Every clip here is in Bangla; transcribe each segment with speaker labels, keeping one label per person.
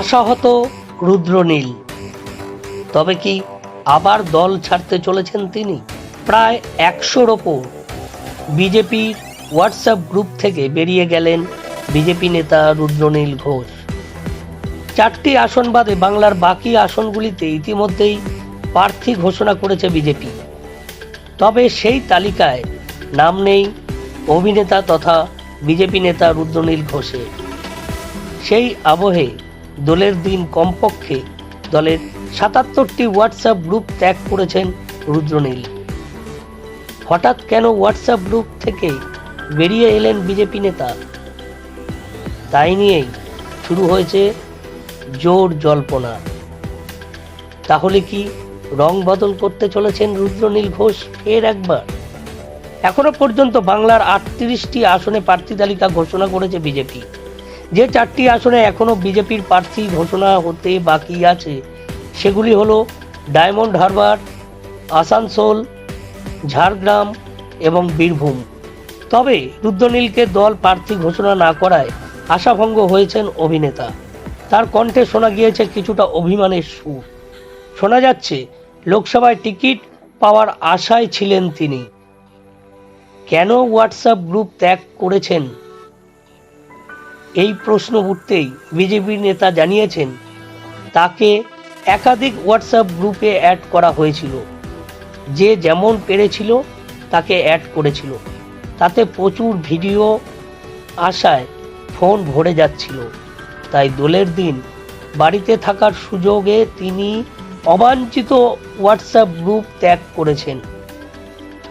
Speaker 1: আশাহত রুদ্রনীল। তবে কি আবার দল ছাড়তে চলেছেন তিনি? প্রায় একশোর ওপর। বিজেপির হোয়াটসঅ্যাপ গ্রুপ থেকে বেরিয়ে গেলেন বিজেপি নেতা রুদ্রনীল ঘোষ। চারটি আসন বাদে বাংলার বাকি আসনগুলিতে ইতিমধ্যেই প্রার্থী ঘোষণা করেছে বিজেপি। তবে সেই তালিকায় নাম নেই অভিনেতা তথা বিজেপি নেতা রুদ্রনীল ঘোষের। সেই আবহে দলের দিন কমপক্ষে দলের সাতাত্তরটি হোয়াটসঅ্যাপ গ্রুপ ত্যাগ করেছেন রুদ্রনীল। হঠাৎ কেন হোয়াটসঅ্যাপ গ্রুপ থেকে বেরিয়ে এলেন বিজেপি নেতা? তাই নিয়েই শুরু হয়েছে জোর জল্পনা। তাহলে কি রং বদল করতে চলেছেন রুদ্রনীল ঘোষ ফের একবার? এখনও পর্যন্ত বাংলার আটত্রিশটি আসনে প্রার্থী তালিকা ঘোষণা করেছে বিজেপি। যে চারটি আসনে এখনও বিজেপির প্রার্থী ঘোষণা হতে বাকি আছে, সেগুলি হলো ডায়মন্ড হারবার, আসানসোল, ঝাড়গ্রাম এবং বীরভূম। তবে রুদ্রনীলকে দল প্রার্থী ঘোষণা না করায় আশাভঙ্গ হয়েছেন অভিনেতা। তার কণ্ঠে শোনা গিয়েছে কিছুটা অভিমানের সুর। শোনা যাচ্ছে, লোকসভায় টিকিট পাওয়ার আশায় ছিলেন তিনি। কেন হোয়াটসঅ্যাপ গ্রুপ ত্যাগ করেছেন? এই প্রশ্ন উঠতেই বিজেপি নেতা জানিয়েছেন, তাকে একাধিক হোয়াটসঅ্যাপ গ্রুপে অ্যাড করা হয়েছিল। যে যেমন পেরেছিল, তাকে অ্যাড করেছিল। তাতে প্রচুর ভিডিও আসায় ফোন ভরে যাচ্ছিল। তাই দোলের দিন বাড়িতে থাকার সুযোগে তিনি অবাঞ্ছিত হোয়াটসঅ্যাপ গ্রুপ ত্যাগ করেছেন।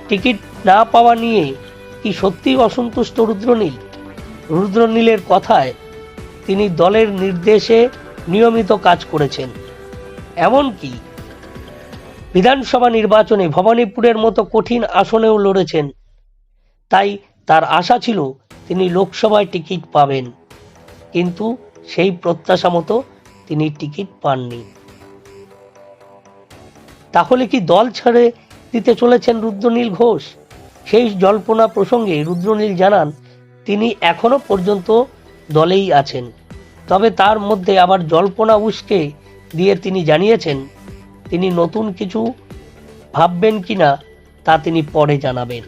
Speaker 1: টিকিট না পাওয়া নিয়ে কি সত্যিই অসন্তুষ্ট রুদ্রনীল? রুদ্রনীলের কথায় তিনি দলের নির্দেশে নিয়মিত কাজ করেছেন। এমনকি বিধানসভা নির্বাচনে ভবানীপুরের মতো কঠিন আসনেও লড়েছেন। তাই তার আশা ছিল তিনি লোকসভায় টিকিট পাবেন। কিন্তু সেই প্রত্যাশা মতো তিনি টিকিট পাননি। তাহলে কি দল ছেড়ে দিতে চলেছেন রুদ্রনীল ঘোষ? সেই জল্পনা প্রসঙ্গে রুদ্রনীল জানান তিনি এখনও পর্যন্ত দলেই আছেন। তবে তার মধ্যে আবার জল্পনা উস্কে দিয়ে তিনি জানিয়েছেন, তিনি নতুন কিছু ভাববেন কি না তা তিনি পরে জানাবেন।